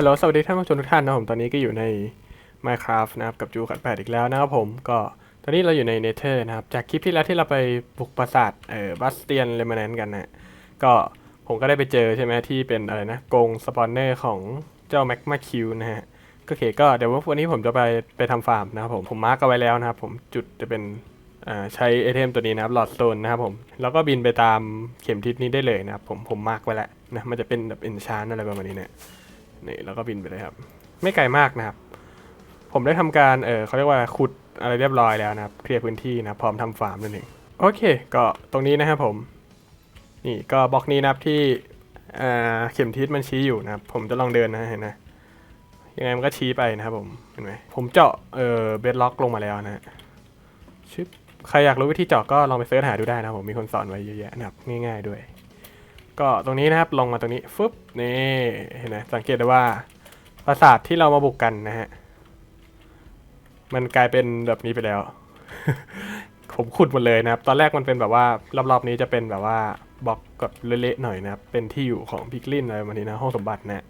ฮัลโหลสวัสดีท่านผู้ชมทุกท่านนะครับผมตอนนี้ก็อยู่ใน Minecraft นะครับกับจูขัดแปดอีกแล้วนะครับผมก็ตอนนี้เราอยู่ในเนเธอร์นะครับ จากคลิปที่แล้วที่เราไปบุกปราสาทเอ่อบัสเตียนเลมานนกันนะก็ผมก็ได้ไปเจอใช่ไหมที่เป็นอะไรนะกงสปอนเนอร์ของเจ้าแม็กมาคิวนะฮะก็โอเคก็เดี๋ยววันนี้ผมจะไปไปทำฟาร์มนะครับผมผมมาร์กเอาไว้แล้วนะครับผมจุดจะเป็นใช้ไอเทมตัวนี้นะครับหลอดโซนนะครับผมแล้วก็บินไปตามเข็มทิศนี้ได้เลยนะครับผมผมมาร์กไว้แล้วนะมันจะเป็นแบบเอนชานอะไรประมาณนี้เนี่ย นี่แล้วก็บินไปเลยครับ ไม่ไกลมากนะครับ ผมได้ทำการเออเขาเรียกว่าขุดอะไรเรียบร้อยแล้วนะครับเคลียร์พื้นที่นะพร้อมทำฟาร์มนั่นเองโอเค ก็ตรงนี้นะครับผม นี่ก็บล็อกนี้นะครับที่อ่าเข็มทิศมันชี้อยู่นะครับ ผมจะลองเดินนะเห็นนะยังไงมันก็ชี้ไปนะครับผมเห็นไหมผมเจาะเออเบดล็อกลงมาแล้วนะชึบใครอยากรู้วิธีเจาะก็ลองไปเสิร์ชหาดูได้นะผมมีคนสอนไว้เยอะแยะนะครับง่าย ๆด้วย ก็ตรงนี้นะครับลงมาตรงนี้ฟึบนี่เห็นไหมสังเกตได้ว่าปราสาทที่เรามาบุกกันนะฮะมันกลายเป็นแบบนี้ไปแล้ว ผมขุดหมดเลยนะครับ ตอนแรกมันเป็นแบบว่ารอบๆนี้จะเป็นแบบว่าบล็อกกับเละๆหน่อยนะครับ เป็นที่อยู่ของพิกลินอะไรประมาณนี้นะห้องสมบัตินะ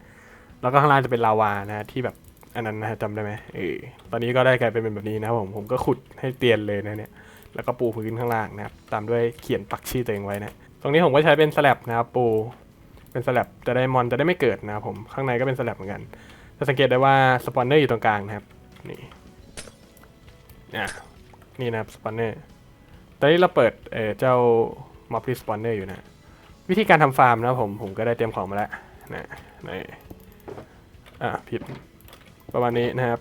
แล้วก็ข้างล่างจะเป็นลาวานะที่แบบอันนั้นนะจำได้ไหมเออตอนนี้ก็ได้กลายเป็นแบบนี้นะผมผมก็ขุดให้เตียนเลยนะเนี่ยแล้วก็ปูพื้นข้างล่างนะครับ ตามด้วยเขียนปักชื่อตัวเองไว้นะ ตรงนี้ผมก็ใช้เป็นสลับนะครับปูเป็นสลับจะได้มอนจะได้ไม่เกิดนะครับผมข้างในก็เป็นสลับเหมือนกันจะสังเกตได้ว่าสปอนเนอร์อยู่ตรงกลางนะครับนี่อะนี่นะครับสปอนเนอร์ตอนนี้เราเปิดเเจ้าม็อบรีสปอนเนอร์อยู่นะวิธีการทำฟาร์มนะครับผมผมก็ได้เตรียมของมาแล้วนะนี่อะผิดประมาณนี้นะครับ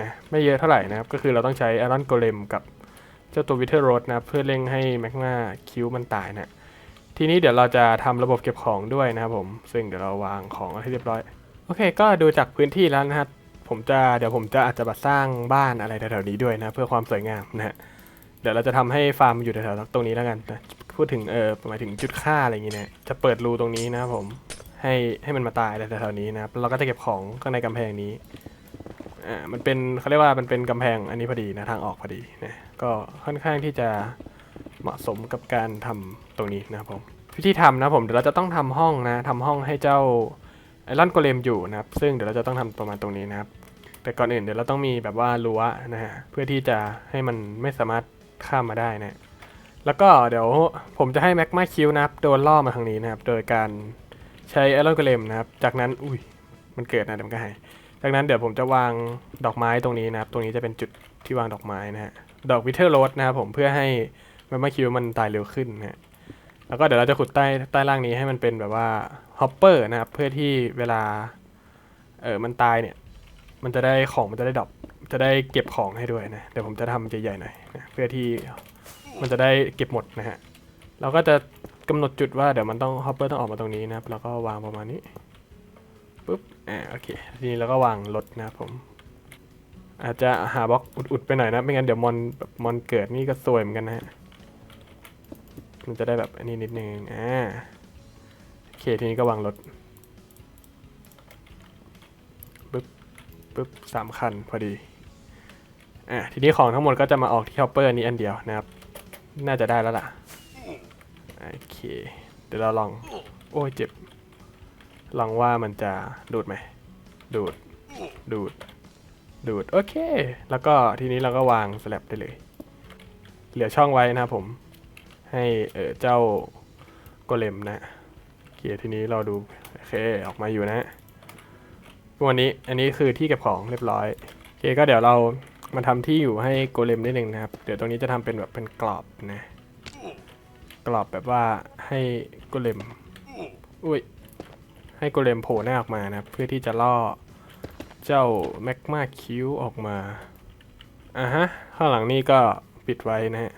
นะไม่เยอะเท่าไหร่นะครับ ก็คือเราต้องใช้ไอรอนโกเลมกับเจ้าตัววิเทอร์โรดนะเพื่อเร่งให้แมกมาคิวมันตายนะ ทีนี้เดี๋ยวเราจะทำระบบเก็บของด้วยนะครับผม ซึ่งเดี๋ยวเราวางของให้เรียบร้อย โอเค ก็ดูจากพื้นที่แล้วนะครับผมจะเดี๋ยวผมจะอาจจะมาสร้างบ้านอะไรแถวๆนี้ด้วยนะ เพื่อความสวยงามนะฮะ เดี๋ยวเราจะทำให้ฟาร์มอยู่แถวๆตรงนี้แล้วกันนะ พูดถึงเออหมายถึงจุดค่าอะไรอย่างงี้นะจะเปิดรูตรงนี้นะครับผม ให้ให้มันมาตายแถวๆนี้นะครับเราก็จะเก็บของข้างในกำแพงนี้ อ่า มันเป็นเขาเรียกว่ามันเป็นกำแพงอันนี้พอดีนะทางออกพอดีนะ ก็ค่อนข้างที่จะ เหมาะสมกับการทำตรงนี้นะครับผมวิธีทำนะผมเดี๋ยวเราจะต้องทำห้องนะทำห้องให้เจ้าไอรอนโกเลมอยู่นะครับ ซึ่งเดี๋ยวเราจะต้องทำประมาณตรงนี้นะครับ แต่ก่อนอื่นเดี๋ยวเราต้องมีแบบว่ารั้วนะฮะเพื่อที่จะให้มันไม่สามารถข้ามมาได้นะแล้วก็เดี๋ยวผมจะให้แม็กมาคิวนะครับโดนล่อมาทางนี้นะครับ โดยการใช้ไอรอนโกเลมนะครับ จากนั้นอุ้ยมันเกิดนะเดี๋ยวมันก็หายจากนั้นเดี๋ยวผมจะวางดอกไม้ตรงนี้นะครับ ตรงนี้จะเป็นจุดที่วางดอกไม้นะฮะดอกวิเทอร์โรสนะครับผมเพื่อให้ มมมาคิวมันตายเร็วขึ้นนะฮะแล้วก็เดี๋ยวเราจะขุดใต้ใต้ล่างนี้ให้มันเป็นแบบว่าฮอปเปอร์นะครับ เพื่อที่เวลา เออมันตายเนี่ย มันจะได้ของมันจะได้ดรอปจะได้เก็บของให้ด้วยนะ เดี๋ยวผมจะทำใหญ่ๆหน่อยนะเพื่อที่มันจะได้เก็บหมดนะฮะ เราก็จะกำหนดจุดว่าเดี๋ยวมันต้องฮอปเปอร์ต้องออกมาตรงนี้นะครับ แล้วก็วางประมาณนี้ปุ๊บ อ่า โอเค ทีนี้เราก็วางรถนะผม อาจจะหาบล็อกอุดๆไปหน่อยนะ ไม่งั้นเดี๋ยวมอนแบบมอนเกิดนี่ก็ซวยเหมือนกันนะฮะ มันจะได้แบบอันนี้นิดนึงอ่าโอเคทีนี้ก็วางรถปึ๊บปึ๊บสามคันพอดีอ่าทีนี้ของทั้งหมดก็จะมาออกที่ฮอปเปอร์นี้อันเดียวนะครับ น่าจะได้แล้วล่ะโอเค เดี๋ยวเราลอง โอ้ยเจ็บ ลองว่ามันจะดูดไหม ดูด ดูด ดูด โอเค แล้วก็ทีนี้เราก็วางสลับได้เลย เหลือช่องไว้นะครับผม ให้เออเจ้าโกเลมนะโอเคทีนี้เราดูโอเคออกมาอยู่นะวันนี้อันนี้คือที่เก็บของเรียบร้อยโอเคก็เดี๋ยวเรามาทำที่อยู่ให้โกเลมนิดนึงนะครับ เดี๋ยวตรงนี้จะทำเป็นแบบเป็นกรอบนะ กรอบแบบว่าให้โกเลม อุ้ย ให้โกเลมโผล่หน้าออกมานะ เพื่อที่จะล่อเจ้าแมกมาคิวออกมา อะฮะ ข้างหลังนี่ก็ปิดไว้นะฮะ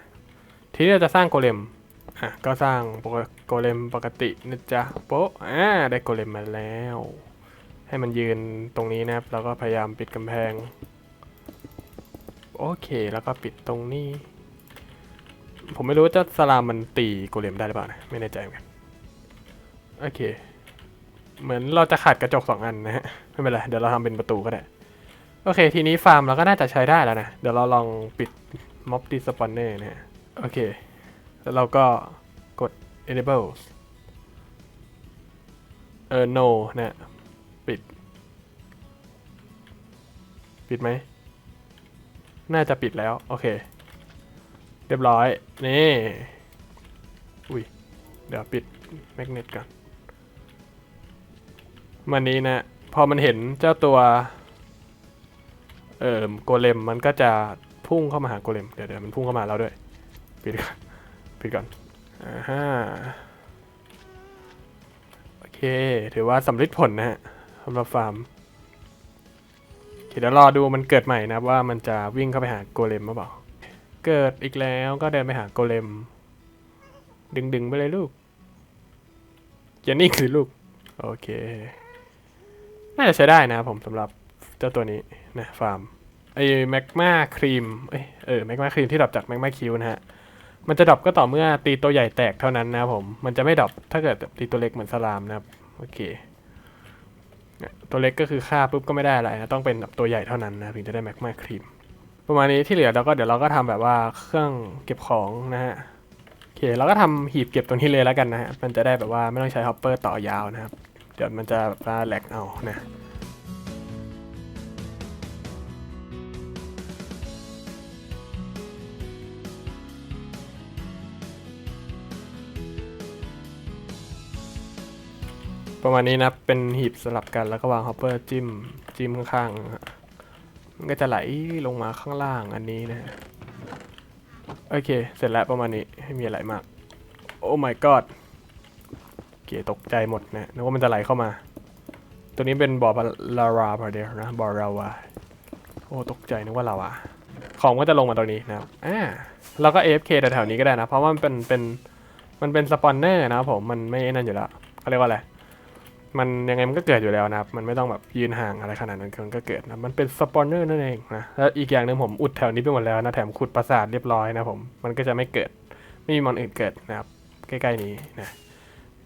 ทีนี้เราจะสร้างโกเลม อะก็สร้างปกโกเลมปกตินะจ๊ะโป๊ะอ่าได้โกเลมมาแล้ว ให้มันยืนตรงนี้นะครับแล้วก็พยายามปิดกำแพง โอเคแล้วก็ปิดตรงนี้ ผมไม่รู้ว่าเจ้าสลามมันตีโกเลมได้หรือเปล่านะไม่แน่ใจเหมือนกันโอเค เหมือนเราจะขาดกระจกสองอันนะฮะไม่เป็นไรเดี๋ยวเราทำเป็นประตูก็ได้โอเค ทีนี้ฟาร์มเราก็น่าจะใช้ได้แล้วนะ เดี๋ยวเราลองปิดม็อบดีสปอนเนอร์นะฮะโอเค แล้วเราก็กด enable เออ no นะปิด ปิดไหม น่าจะปิดแล้ว โอเค เรียบร้อย นี่ อุ้ย เดี๋ยวปิดแมกเนตก่อนมันนี้นะ พอมันเห็นเจ้าตัว เอ่อโกเลมมันก็จะพุ่งเข้ามาหาโกเลม เดี๋ยวเดี๋ยวมันพุ่งเข้ามาแล้วด้วย ปิดก่อน ปิดก่อนอ่าฮะโอเค ถือว่าสำลิดผลนะฮะสำหรับฟาร์มเคเดี๋ยวรอดูมันเกิดใหม่นะว่ามันจะวิ่งเข้าไปหาโกเลมหรือเปล่า เกิดอีกแล้วก็เดินไปหาโกเลม ดึงดึงๆไปเลยลูกอย่านิ่คือลูก โอเค น่าจะใช้ได้นะผมสำหรับเจ้าตัวนี้นะฟาร์มไอแมกมาครีมเออแมกมาครีมที่ดรอปจากแมกมาคิวนะฮะ มันจะดรอปก็ต่อเมื่อตีตัวใหญ่แตกเท่านั้นนะครับผม มันจะไม่ดรอปถ้าเกิดตีตัวเล็กเหมือนสลามนะครับ โอเค ตัวเล็กก็คือฆ่าปุ๊บก็ไม่ได้อะไรนะ ต้องเป็นแบบตัวใหญ่เท่านั้นนะถึงจะได้แมกมาครีม ประมาณนี้ที่เหลือเราก็เดี๋ยวเราก็ทำแบบว่าเครื่องเก็บของนะฮะ โอเค เราก็ทำหีบเก็บตรงนี้เลยแล้วกันนะฮะ มันจะได้แบบว่าไม่ต้องใช้ฮอปเปอร์ต่อยาวนะครับ เดี๋ยวมันจะแบบว่าแหลกเอานะ ประมาณนี้นะเป็นหีบสลับกันแล้วก็วางฮอปเปอร์จิ้มจิ้มข้างๆฮะมันก็จะไหลลงมาข้างล่างอันนี้นะโอเค เสร็จแล้วประมาณนี้ไม่มีอะไรมาก โอ้ my god โอเคตกใจหมดนะนึกว่ามันจะไหลเข้ามา ตัวนี้เป็นบ่อลาวาพอดียวนะบ่อลาวาโอ้ตกใจนึกว่าลาวาของก็จะลงมาตรงนี้นะครับอ่าเราก็ AFK แถวๆนี้ก็ได้นะ เพราะว่ามันเป็นเป็นมันเป็นสปอนเนอร์นะผมมันไม่นั่นอยู่แล้วเขาเรียกว่าอะไร มันยังไงมันก็เกิดอยู่แล้วนะครับ มันไม่ต้องแบบยืนห่างอะไรขนาดนั้นมันก็เกิดนะมันเป็นสปอนเนอร์นั่นเองนะแล้วอีกอย่างหนึ่งผมอุดแถวนี้ไปหมดแล้วนะแถมขุดปราสาทเรียบร้อยนะผมมันก็จะไม่เกิดไม่มีมอนอื่นเกิดนะครับใกล้ๆนี้นะ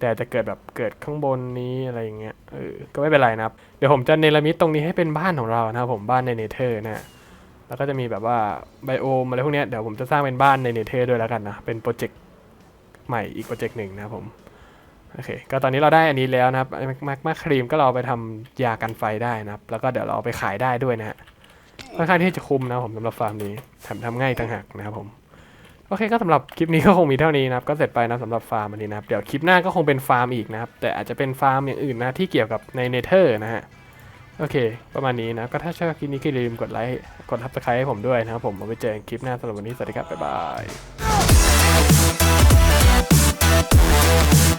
แต่จะเกิดแบบเกิดข้างบนนี้อะไรอย่างเงี้ยเออก็ไม่เป็นไรนะครับ เดี๋ยวผมจะเนรมิตตรงนี้ให้เป็นบ้านของเรานะครับผมบ้านในเนเธอร์นะแล้วก็จะมีแบบว่าไบโอมอะไรพวกเนี้ยเดี๋ยวผมจะสร้างเป็นบ้านในเนเธอร์ด้วยแล้วกันนะเป็นโปรเจกต์ใหม่อีกโปรเจกต์หนึ่งนะครับผม โอเค ก็ตอนนี้เราได้อันนี้แล้วนะครับมาร์กมาครีมก็เราไปทำยากันไฟได้นะครับ แล้วก็เดี๋ยวเราไปขายได้ด้วยนะฮะ ค่อนข้างที่จะคุ้มนะผมสำหรับฟาร์มนี้ทำทำง่ายต่างหากนะครับผม โอเคก็สำหรับคลิปนี้ก็คงมีเท่านี้นะครับ ก็เสร็จไปนะสำหรับฟาร์มอันนี้นะครับ เดี๋ยวคลิปหน้าก็คงเป็นฟาร์มอีกนะครับ แต่อาจจะเป็นฟาร์มอย่างอื่นนะที่เกี่ยวกับในเนเธอร์นะฮะ โอเค ประมาณนี้นะ ก็ถ้าชอบคลิปนี้ก็อย่าลืมกดไลค์ กดทับสไครต์ให้ผมด้วยนะครับผมเอาไปเจอกันคลิปหน้าสำหรับวันนี้สวัสดีครับบ๊ายบาย